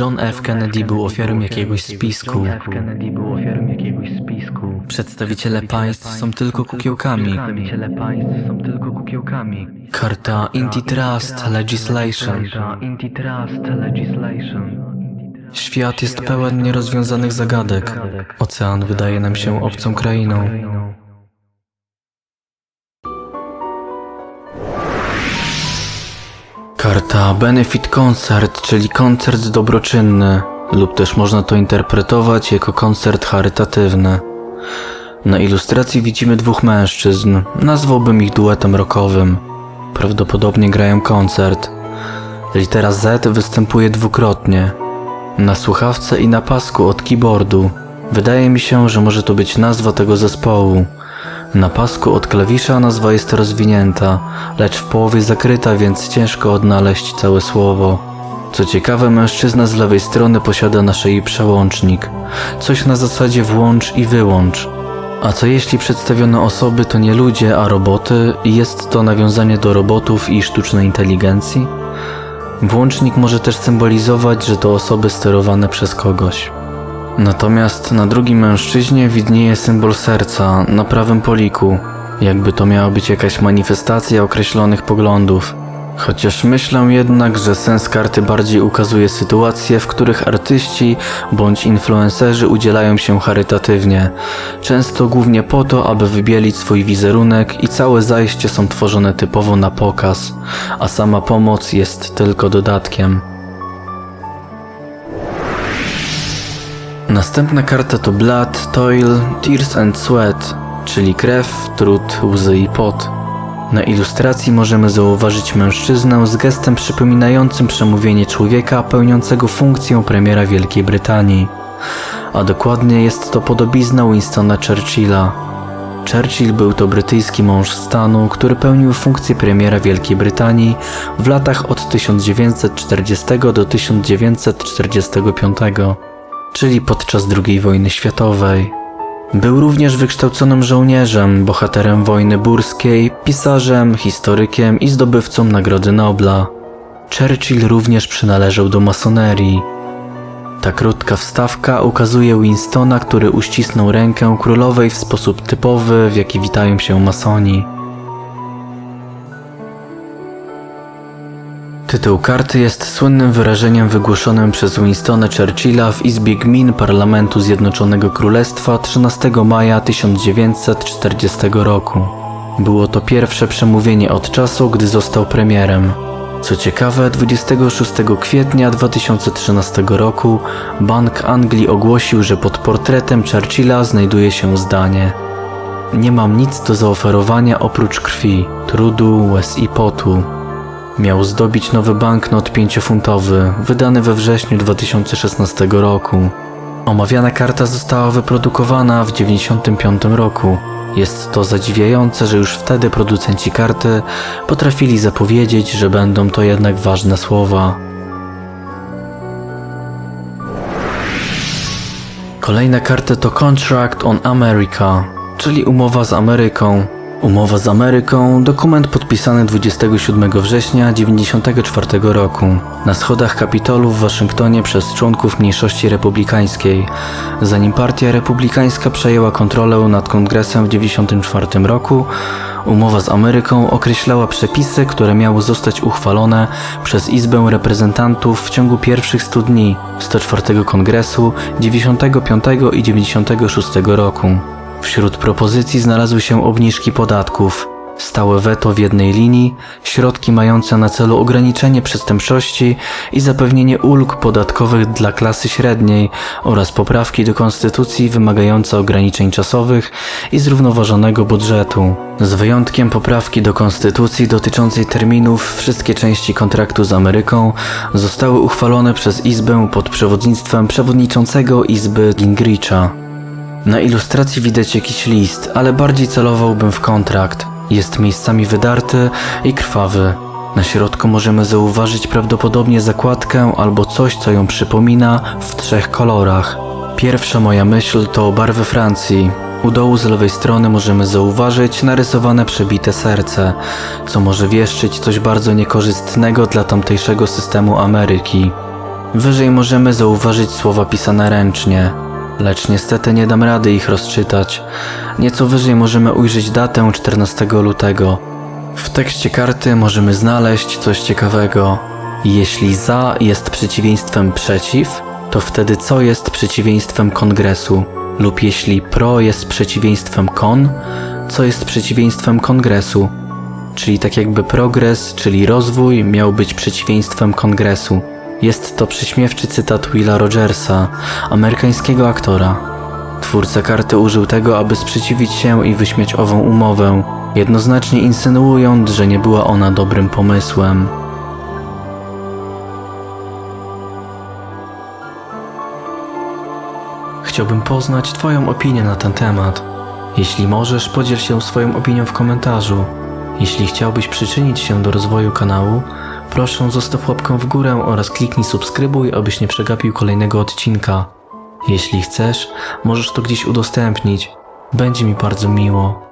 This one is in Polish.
John F. Kennedy był ofiarą jakiegoś spisku. Przedstawiciele państw są tylko kukiełkami. Karta Antitrust Legislation. Świat jest pełen nierozwiązanych zagadek. Ocean wydaje nam się obcą krainą. Karta Benefit Concert, czyli koncert dobroczynny, lub też można to interpretować jako koncert charytatywny. Na ilustracji widzimy dwóch mężczyzn, nazwałbym ich duetem rockowym. Prawdopodobnie grają koncert. Litera Z występuje dwukrotnie. Na słuchawce i na pasku od keyboardu. Wydaje mi się, że może to być nazwa tego zespołu. Na pasku od klawisza nazwa jest rozwinięta, lecz w połowie zakryta, więc ciężko odnaleźć całe słowo. Co ciekawe, mężczyzna z lewej strony posiada na szyi przełącznik. Coś na zasadzie włącz i wyłącz. A co jeśli przedstawione osoby to nie ludzie, a roboty i jest to nawiązanie do robotów i sztucznej inteligencji? Włącznik może też symbolizować, że to osoby sterowane przez kogoś. Natomiast na drugim mężczyźnie widnieje symbol serca na prawym poliku, jakby to miała być jakaś manifestacja określonych poglądów. Chociaż myślę jednak, że sens karty bardziej ukazuje sytuacje, w których artyści bądź influencerzy udzielają się charytatywnie, często głównie po to, aby wybielić swój wizerunek i całe zajście są tworzone typowo na pokaz, a sama pomoc jest tylko dodatkiem. Następna karta to Blood, Toil, Tears and Sweat, czyli krew, trud, łzy i pot. Na ilustracji możemy zauważyć mężczyznę z gestem przypominającym przemówienie człowieka pełniącego funkcję premiera Wielkiej Brytanii. A dokładnie jest to podobizna Winstona Churchilla. Churchill był to brytyjski mąż stanu, który pełnił funkcję premiera Wielkiej Brytanii w latach od 1940 do 1945 czyli podczas II wojny światowej. Był również wykształconym żołnierzem, bohaterem wojny burskiej, pisarzem, historykiem i zdobywcą Nagrody Nobla. Churchill również przynależał do masonerii. Ta krótka wstawka ukazuje Winstona, który uścisnął rękę królowej w sposób typowy, w jaki witają się masoni. Tytuł karty jest słynnym wyrażeniem wygłoszonym przez Winstona Churchilla w Izbie Gmin Parlamentu Zjednoczonego Królestwa 13 maja 1940 roku. Było to pierwsze przemówienie od czasu, gdy został premierem. Co ciekawe, 26 kwietnia 2013 roku Bank Anglii ogłosił, że pod portretem Churchilla znajduje się zdanie: Nie mam nic do zaoferowania oprócz krwi, trudu, łez i potu. Miał zdobić nowy banknot pięciofuntowy, wydany we wrześniu 2016 roku. Omawiana karta została wyprodukowana w 1995 roku. Jest to zadziwiające, że już wtedy producenci karty potrafili zapowiedzieć, że będą to jednak ważne słowa. Kolejna karta to Contract on America, czyli umowa z Ameryką. Umowa z Ameryką, dokument podpisany 27 września 1994 roku na schodach Kapitolu w Waszyngtonie przez członków mniejszości republikańskiej, zanim partia republikańska przejęła kontrolę nad kongresem w 1994 roku. Umowa z Ameryką określała przepisy, które miały zostać uchwalone przez Izbę Reprezentantów w ciągu pierwszych 100 dni 104 kongresu 95 i 96 roku. Wśród propozycji znalazły się obniżki podatków, stałe weto w jednej linii, środki mające na celu ograniczenie przestępczości i zapewnienie ulg podatkowych dla klasy średniej oraz poprawki do konstytucji wymagające ograniczeń czasowych i zrównoważonego budżetu. Z wyjątkiem poprawki do konstytucji dotyczącej terminów, wszystkie części kontraktu z Ameryką zostały uchwalone przez Izbę pod przewodnictwem przewodniczącego Izby Gingricha. Na ilustracji widać jakiś list, ale bardziej celowałbym w kontrakt. Jest miejscami wydarty i krwawy. Na środku możemy zauważyć prawdopodobnie zakładkę albo coś, co ją przypomina w trzech kolorach. Pierwsza moja myśl to barwy Francji. U dołu z lewej strony możemy zauważyć narysowane przebite serce, co może wieszczyć coś bardzo niekorzystnego dla tamtejszego systemu Ameryki. Wyżej możemy zauważyć słowa pisane ręcznie, lecz niestety nie dam rady ich rozczytać. Nieco wyżej możemy ujrzeć datę 14 lutego. W tekście karty możemy znaleźć coś ciekawego. Jeśli za jest przeciwieństwem przeciw, to wtedy co jest przeciwieństwem kongresu? Lub jeśli pro jest przeciwieństwem kon, co jest przeciwieństwem kongresu? Czyli tak jakby progres, czyli rozwój, miał być przeciwieństwem kongresu. Jest to prześmiewczy cytat Willa Rogersa, amerykańskiego aktora. Twórca karty użył tego, aby sprzeciwić się i wyśmiać ową umowę, jednoznacznie insynuując, że nie była ona dobrym pomysłem. Chciałbym poznać Twoją opinię na ten temat. Jeśli możesz, podziel się swoją opinią w komentarzu. Jeśli chciałbyś przyczynić się do rozwoju kanału, proszę zostaw łapkę w górę oraz kliknij subskrybuj, abyś nie przegapił kolejnego odcinka. Jeśli chcesz, możesz to gdzieś udostępnić. Będzie mi bardzo miło.